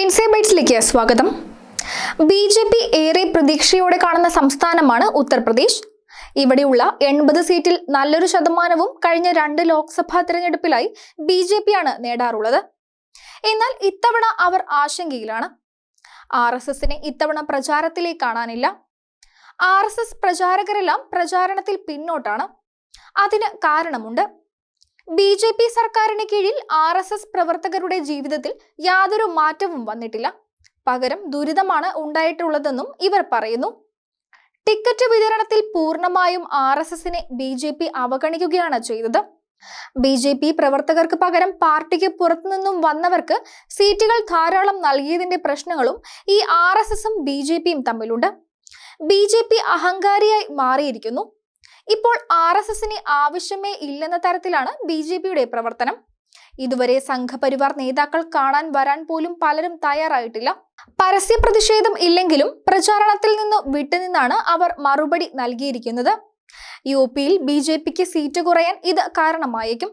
ഇൻസൈബൈറ്റ്സിലേക്ക് സ്വാഗതം. B J P ഏറെ പ്രതീക്ഷയോടെ കാണുന്ന സംസ്ഥാനമാണ് ഉത്തർപ്രദേശ്. ഇവിടെയുള്ള എൺപത് സീറ്റിൽ നല്ലൊരു ശതമാനവും കഴിഞ്ഞ രണ്ട് ലോക്സഭാ തിരഞ്ഞെടുപ്പിലായി ബി ജെ പി ആണ് നേടാറുള്ളത്. എന്നാൽ ഇത്തവണ അവർ ആശങ്കയിലാണ്. ആർ എസ് എസിനെ ഇത്തവണ പ്രചാരത്തിലേക്ക് കാണാനില്ല. ആർ എസ് എസ് പ്രചാരകരെല്ലാം പ്രചാരണത്തിൽ പിന്നോട്ടാണ്. അതിന് കാരണമുണ്ട്. ബി ജെ പി സർക്കാരിന് കീഴിൽ ആർ എസ് എസ് പ്രവർത്തകരുടെ ജീവിതത്തിൽ യാതൊരു മാറ്റവും വന്നിട്ടില്ല. പകരം ദുരിതമാണ് ഉണ്ടായിട്ടുള്ളതെന്നും ഇവർ പറയുന്നു. ടിക്കറ്റ് വിതരണത്തിൽ പൂർണമായും ആർ എസ് എസിനെ ബി ജെ പി അവഗണിക്കുകയാണ് ചെയ്തത്. ബി ജെ പി പ്രവർത്തകർക്ക് പകരം പാർട്ടിക്ക് പുറത്തുനിന്നും വന്നവർക്ക് സീറ്റുകൾ ധാരാളം നൽകിയതിന്റെ പ്രശ്നങ്ങളും ഈ ആർ എസ് എസും ബി ജെ പിയും തമ്മിലുണ്ട്. ബി ജെ പി അഹങ്കാരിയായി മാറിയിരിക്കുന്നു. ഇപ്പോൾ ആർ എസ് എസിന് ആവശ്യമേ ഇല്ലെന്ന തരത്തിലാണ് ബി ജെ പിയുടെ പ്രവർത്തനം. ഇതുവരെ സംഘപരിവാർ നേതാക്കൾ കാണാൻ വരാൻ പോലും പലരും തയ്യാറായിട്ടില്ല. പരസ്യ പ്രതിഷേധം ഇല്ലെങ്കിലും പ്രചാരണത്തിൽ നിന്ന് വിട്ടുനിന്നാണ് അവർ മറുപടി നൽകിയിരിക്കുന്നത്. യു പിയിൽ ബി ജെ പിക്ക് സീറ്റ് കുറയാൻ ഇത് കാരണമായേക്കും.